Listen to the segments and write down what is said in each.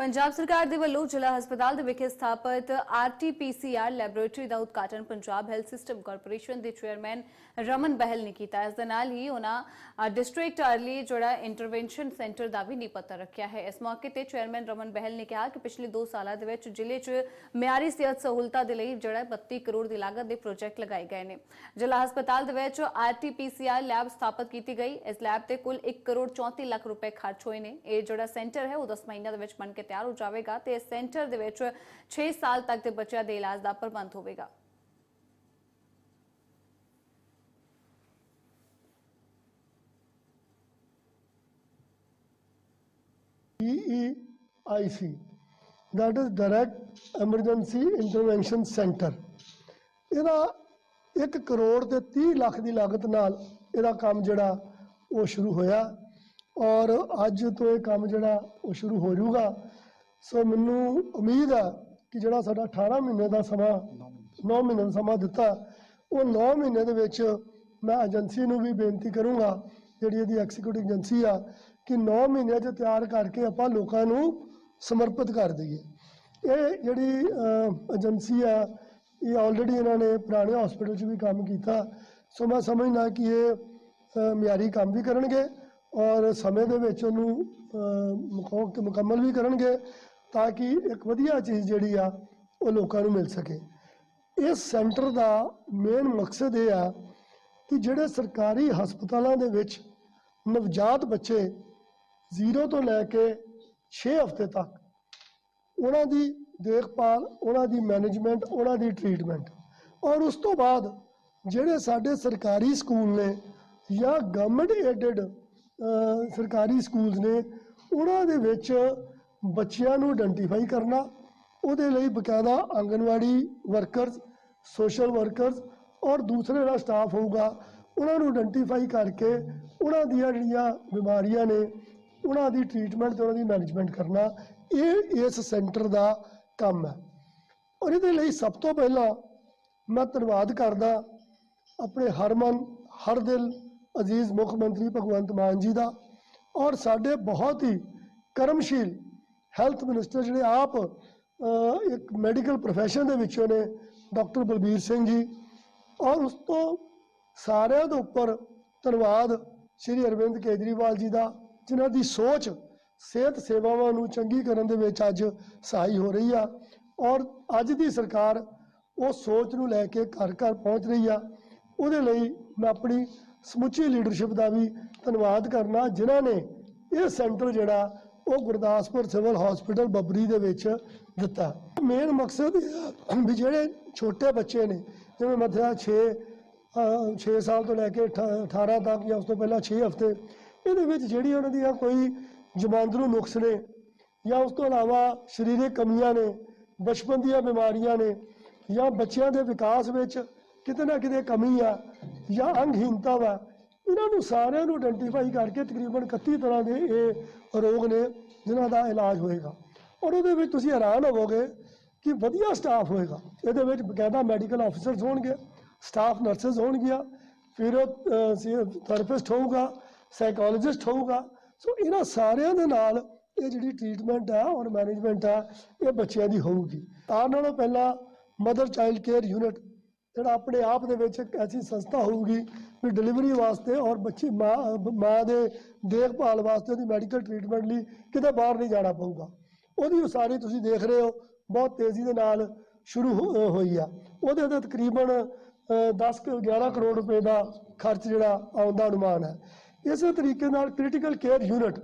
ਪੰਜਾਬ ਸਰਕਾਰ ਦੇ ਵੱਲੋਂ ਜ਼ਿਲ੍ਹਾ ਹਸਪਤਾਲ ਦੇ ਵਿਖੇ ਸਥਾਪਿਤ ਆਰਟੀਪੀਸੀਆਰ ਲੈਬੋਰੇਟਰੀ ਦਾ ਉਦਘਾਟਨ ਪੰਜਾਬ ਹੈਲਥ ਸਿਸਟਮ ਕਾਰਪੋਰੇਸ਼ਨ ਦੇ ਚੇਅਰਮੈਨ ਰਮਨ ਬਹਿਲ ਨੇ ਕੀਤਾ। ਇਸ ਦੇ ਨਾਲ ਹੀ ਉਹਨਾਂ ਡਿਸਟ੍ਰਿਕਟ ਅਰਲੀ ਜਿਹੜਾ ਇੰਟਰਵੈਂਸ਼ਨ ਸੈਂਟਰ ਦਾ ਵੀ ਨੀਪੱਤਾ ਰੱਖਿਆ ਹੈ। ਇਸ ਮੌਕੇ ਤੇ ਚੇਅਰਮੈਨ ਰਮਨ ਬਹਿਲ ਨੇ ਕਿਹਾ ਕਿ ਪਿਛਲੇ 2 ਸਾਲਾਂ ਦੇ ਵਿੱਚ ਜ਼ਿਲ੍ਹੇ 'ਚ ਮਿਆਰੀ ਸਿਹਤ ਸਹੂਲਤਾਂ ਦੇ ਲਈ ਜਿਹੜਾ 32 ਕਰੋੜ ਦੀ ਲਾਗਤ ਦੇ ਪ੍ਰੋਜੈਕਟ ਲਗਾਏ ਗਏ ਨੇ। ਜ਼ਿਲ੍ਹਾ ਹਸਪਤਾਲ ਦੇ ਵਿੱਚ ਆਰਟੀਪੀਸੀਆਰ ਲੈਬ ਸਥਾਪਿਤ ਕੀਤੀ ਗਈ। ਇਸ ਲੈਬ ਤੇ ਕੁੱਲ 1 ਕਰੋੜ 34 ਲੱਖ ਰੁਪਏ ਖਰਚ ਹੋਏ ਨੇ। ਇਹ ਜਿਹੜਾ ਸੈਂਟਰ ਹੈ, ਉਹ 10 ਮਹੀਨਿਆਂ ਦੇ ਵਿੱਚ ਬਣ ਕੇ ਤਿਆਰ ਹੋ ਜਾਵੇਗਾ ਤੇ ਇਸ ਸੈਂਟਰ ਦੇ ਵਿੱਚ 6 ਸਾਲ ਤੱਕ ਦੇ ਬੱਚਿਆਂ ਦੇ ਇਲਾਜ ਦਾ ਪ੍ਰਬੰਧ ਹੋਵੇਗਾ DEIC, that is Direct Emergency Intervention Center. ਇਹਦਾ 1 ਕਰੋੜ ਤੇ 30 ਲੱਖ ਦੀ ਲਾਗਤ ਨਾਲ ਇਹਦਾ ਕੰਮ ਜਿਹੜਾ ਉਹ ਸ਼ੁਰੂ ਹੋਇਆ ਔਰ ਅੱਜ ਤੋਂ ਇਹ ਕੰਮ ਜਿਹੜਾ ਉਹ ਸ਼ੁਰੂ ਹੋ ਜਾਊਗਾ ਸੋ ਮੈਨੂੰ ਉਮੀਦ ਹੈ ਕਿ ਜਿਹੜਾ ਸਾਡਾ 18 ਮਹੀਨੇ ਦਾ ਸਮਾਂ 9 ਮਹੀਨੇ ਦਾ ਸਮਾਂ। ਦਿੱਤਾ ਉਹ 9 ਮਹੀਨੇ ਦੇ ਵਿੱਚ ਮੈਂ ਏਜੰਸੀ ਨੂੰ ਵੀ ਬੇਨਤੀ ਕਰੂੰਗਾ ਜਿਹੜੀ ਇਹਦੀ ਐਗਜ਼ੀਕਿਊਟਿਵ ਏਜੰਸੀ ਆ ਕਿ 9 ਮਹੀਨਿਆਂ 'ਚ ਤਿਆਰ ਕਰਕੇ ਆਪਾਂ ਲੋਕਾਂ ਨੂੰ ਸਮਰਪਿਤ ਕਰ ਦਈਏ। ਇਹ ਜਿਹੜੀ ਏਜੰਸੀ ਆ ਇਹ ਆਲਰੇਡੀ ਇਹਨਾਂ ਨੇ ਪੁਰਾਣੇ ਹਸਪੀਟਲ 'ਚ ਵੀ ਕੰਮ ਕੀਤਾ। ਸੋ ਮੈਂ ਸਮਝਦਾ ਕਿ ਇਹ ਮਿਆਰੀ ਕੰਮ ਵੀ ਕਰਨਗੇ। ਔਰ ਸਮੇਂ ਦੇ ਵਿੱਚ ਉਹਨੂੰ ਅਹ, ਮੁਕੰਮਲ ਵੀ ਕਰਨਗੇ ਤਾਂ ਕਿ ਇੱਕ ਵਧੀਆ ਚੀਜ਼ ਜਿਹੜੀ ਆ ਉਹ ਲੋਕਾਂ ਨੂੰ ਮਿਲ ਸਕੇ। ਇਸ ਸੈਂਟਰ ਦਾ ਮੇਨ ਮਕਸਦ ਇਹ ਆ ਕਿ ਜਿਹੜੇ ਸਰਕਾਰੀ ਹਸਪਤਾਲਾਂ ਦੇ ਵਿੱਚ ਨਵਜਾਤ ਬੱਚੇ 0 ਤੋਂ ਲੈ ਕੇ 6 ਹਫ਼ਤੇ ਤੱਕ ਉਹਨਾਂ ਦੀ ਦੇਖਭਾਲ ਉਹਨਾਂ ਦੀ ਮੈਨੇਜਮੈਂਟ ਉਹਨਾਂ ਦੀ ਟ੍ਰੀਟਮੈਂਟ ਔਰ ਉਸ ਤੋਂ ਬਾਅਦ ਜਿਹੜੇ ਸਾਡੇ ਸਰਕਾਰੀ ਸਕੂਲ ਨੇ ਜਾਂ ਗਵਰਨਮੈਂਟ ਏਡਡ ਸਰਕਾਰੀ ਸਕੂਲਸ ਨੇ, ਉਹਨਾਂ ਦੇ ਵਿੱਚ ਬੱਚਿਆਂ ਨੂੰ ਆਇਡੈਂਟੀਫਾਈ ਕਰਨਾ, ਉਹਦੇ ਲਈ ਬਕਾਇਦਾ ਆਂਗਨਵਾੜੀ ਵਰਕਰਸ ਸੋਸ਼ਲ ਵਰਕਰਸ ਔਰ ਦੂਸਰੇ ਜਿਹੜਾ ਸਟਾਫ ਹੋਊਗਾ, ਉਹਨਾਂ ਨੂੰ ਆਇਡੈਂਟੀਫਾਈ ਕਰਕੇ ਉਹਨਾਂ ਦੀਆਂ ਜਿਹੜੀਆਂ ਬਿਮਾਰੀਆਂ ਨੇ, ਉਹਨਾਂ ਦੀ ਟ੍ਰੀਟਮੈਂਟ ਤੇ ਉਹਨਾਂ ਦੀ ਮੈਨੇਜਮੈਂਟ ਕਰਨਾ, ਇਹ ਇਸ ਸੈਂਟਰ ਦਾ ਕੰਮ ਹੈ। ਔਰ ਇਹਦੇ ਲਈ ਸਭ ਤੋਂ ਪਹਿਲਾਂ ਮੈਂ ਧੰਨਵਾਦ ਕਰਦਾ ਆਪਣੇ ਹਰਮਨ ਹਰ ਦਿਲ ਅਜ਼ੀਜ਼ ਮੁੱਖ ਮੰਤਰੀ ਭਗਵੰਤ ਮਾਨ ਜੀ ਦਾ ਔਰ ਸਾਡੇ ਬਹੁਤ ਹੀ ਕਰਮਸ਼ੀਲ ਹੈਲਥ ਮਿਨਿਸਟਰ ਜਿਹੜੇ ਆਪ ਇੱਕ ਮੈਡੀਕਲ ਪ੍ਰੋਫੈਸ਼ਨ ਦੇ ਵਿੱਚੋਂ ਨੇ, ਡਾਕਟਰ ਬਲਬੀਰ ਸਿੰਘ ਜੀ। ਔਰ ਉਸ ਤੋਂ ਸਾਰਿਆਂ ਦੇ ਉੱਪਰ ਧੰਨਵਾਦ ਸ਼੍ਰੀ ਅਰਵਿੰਦ ਕੇਜਰੀਵਾਲ ਜੀ ਦਾ, ਜਿਨ੍ਹਾਂ ਦੀ ਸੋਚ, ਸਿਹਤ ਸੇਵਾਵਾਂ ਨੂੰ ਚੰਗੀ ਕਰਨ ਦੇ ਵਿੱਚ ਅੱਜ ਸਹਾਈ ਹੋ ਰਹੀ ਆ। ਔਰ ਅੱਜ ਦੀ ਸਰਕਾਰ ਉਹ ਸੋਚ ਨੂੰ ਲੈ ਕੇ ਘਰ ਘਰ ਪਹੁੰਚ ਰਹੀ ਆ। ਉਹਦੇ ਲਈ ਮੈਂ ਆਪਣੀ ਸਮੁੱਚੀ ਲੀਡਰਸ਼ਿਪ ਦਾ ਵੀ ਧੰਨਵਾਦ ਕਰਨਾ, ਜਿਨ੍ਹਾਂ ਨੇ ਇਹ ਸੈਂਟਰ ਜਿਹੜਾ, ਉਹ ਗੁਰਦਾਸਪੁਰ ਸਿਵਲ ਹਸਪੀਟਲ ਬੱਬਰੀ ਦੇ ਵਿੱਚ ਦਿੱਤਾ। ਮੇਨ ਮਕਸਦ ਵੀ ਜਿਹੜੇ ਛੋਟੇ ਬੱਚੇ ਨੇ, ਜਿਵੇਂ ਮਤਲਬ 6 6 ਸਾਲ ਤੋਂ ਲੈ ਕੇ 18 ਤੱਕ ਜਾਂ ਉਸ ਤੋਂ ਪਹਿਲਾਂ 6 ਹਫ਼ਤੇ, ਇਹਦੇ ਵਿੱਚ ਜਿਹੜੀ ਉਹਨਾਂ ਦੀਆਂ ਕੋਈ ਜਮਾਂਦਰੂ ਨੁਕਸ ਨੇ, ਜਾਂ ਉਸ ਤੋਂ ਇਲਾਵਾ ਸਰੀਰਕ ਕਮੀਆਂ ਨੇ, ਬਚਪਨ ਦੀਆਂ ਬਿਮਾਰੀਆਂ ਨੇ, ਜਾਂ ਬੱਚਿਆਂ ਦੇ ਵਿਕਾਸ ਵਿੱਚ ਕਿਤੇ ਨਾ ਕਿਤੇ ਕਮੀ ਆ ਜਾਂ ਅੰਗਹੀਨਤਾ ਵਾ। ਇਹਨਾਂ ਨੂੰ ਸਾਰਿਆਂ ਨੂੰ ਆਇਡੈਂਟੀਫਾਈ ਕਰਕੇ ਤਕਰੀਬਨ 31 ਤਰ੍ਹਾਂ ਦੇ ਇਹ ਰੋਗ ਨੇ ਜਿਨ੍ਹਾਂ ਦਾ ਇਲਾਜ ਹੋਏਗਾ। ਔਰ ਉਹਦੇ ਵਿੱਚ ਤੁਸੀਂ ਹੈਰਾਨ ਹੋਵੋਗੇ ਕਿ ਵਧੀਆ ਸਟਾਫ ਹੋਏਗਾ। ਇਹਦੇ ਵਿੱਚ ਬਕਾਇਦਾ ਮੈਡੀਕਲ ਆਫੀਸਰਸ ਹੋਣਗੇ ਸਟਾਫ ਨਰਸਸ ਹੋਣਗੀਆਂ, ਫਿਰ ਥੈਰੇਪਿਸਟ ਹੋਊਗਾ ਸਾਈਕੋਲੋਜਿਸਟ ਹੋਊਗਾ। ਸੋ ਇਹਨਾਂ ਸਾਰਿਆਂ ਦੇ ਨਾਲ ਇਹ ਜਿਹੜੀ ਟ੍ਰੀਟਮੈਂਟ ਆ ਔਰ ਮੈਨੇਜਮੈਂਟ ਆ, ਇਹ ਬੱਚਿਆਂ ਦੀ ਹੋਊਗੀ। ਤਾਂ ਨਾਲੋਂ ਪਹਿਲਾਂ ਮਦਰ ਚਾਈਲਡ ਕੇਅਰ ਯੂਨਿਟ ਜਿਹੜਾ ਆਪਣੇ ਆਪ ਦੇ ਵਿੱਚ ਇੱਕ ਐਸੀ ਸੰਸਥਾ ਹੋਊਗੀ ਵੀ ਡਿਲੀਵਰੀ ਵਾਸਤੇ ਔਰ ਬੱਚੀ ਮਾਂ ਮਾਂ ਦੇ ਦੇਖਭਾਲ ਵਾਸਤੇ ਉਹਦੀ ਮੈਡੀਕਲ ਟ੍ਰੀਟਮੈਂਟ ਲਈ ਕਿਤੇ ਬਾਹਰ ਨਹੀਂ ਜਾਣਾ ਪਊਗਾ। ਉਹਦੀ ਉਸਾਰੀ ਤੁਸੀਂ ਦੇਖ ਰਹੇ ਹੋ ਬਹੁਤ ਤੇਜ਼ੀ ਦੇ ਨਾਲ ਸ਼ੁਰੂ ਹੋ- ਹੋਈ ਆ। ਉਹਦੇ ਤੇ ਤਕਰੀਬਨ ਅਹ, 10 11 ਕਰੋੜ ਰੁਪਏ ਦਾ ਖਰਚ ਜਿਹੜਾ ਆਉਣ ਦਾ ਅਨੁਮਾਨ ਹੈ। ਇਸੇ ਤਰੀਕੇ ਨਾਲ ਕ੍ਰਿਟੀਕਲ ਕੇਅਰ ਯੂਨਿਟ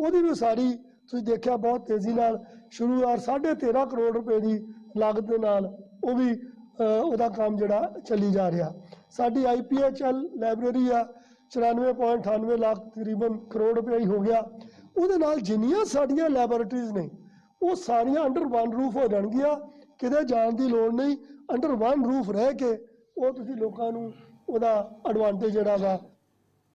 ਉਹਦੀ ਵੀ ਉਸਾਰੀ ਤੁਸੀਂ ਦੇਖਿਆ ਬਹੁਤ ਤੇਜ਼ੀ ਨਾਲ ਸ਼ੁਰੂ ਔਰ 13.5 ਕਰੋੜ ਰੁਪਏ ਦੀ ਲਾਗਤ ਦੇ ਨਾਲ ਉਹ ਵੀ ਉਹਦਾ ਕੰਮ ਜਿਹੜਾ ਚੱਲੀ ਜਾ ਰਿਹਾ। ਸਾਡੀ ਆਈਪੀਐਚਐਲ ਲਾਇਬ੍ਰੇਰੀ ਆ 94.98 ਲੱਖ ਤਕਰੀਬਨ ਕਰੋੜ ਰੁਪਏ ਹੀ ਹੋ ਗਿਆ। ਉਹਦੇ ਨਾਲ ਜਿੰਨੀਆਂ ਸਾਡੀਆਂ ਲੈਬੋਰੇਟਰੀਜ਼ ਨੇ, ਉਹ ਸਾਰੀਆਂ ਅੰਡਰ ਵਨ ਰੂਫ ਹੋ ਜਾਣਗੀਆਂ। ਕਿਤੇ ਜਾਣ ਦੀ ਲੋੜ ਨਹੀਂ, ਅੰਡਰ ਵਨ ਰੂਫ ਰਹਿ ਕੇ ਉਹ ਤੁਸੀਂ ਲੋਕਾਂ ਨੂੰ ਉਹਦਾ ਐਡਵਾਂਟੇਜ ਜਿਹੜਾ ਵਾ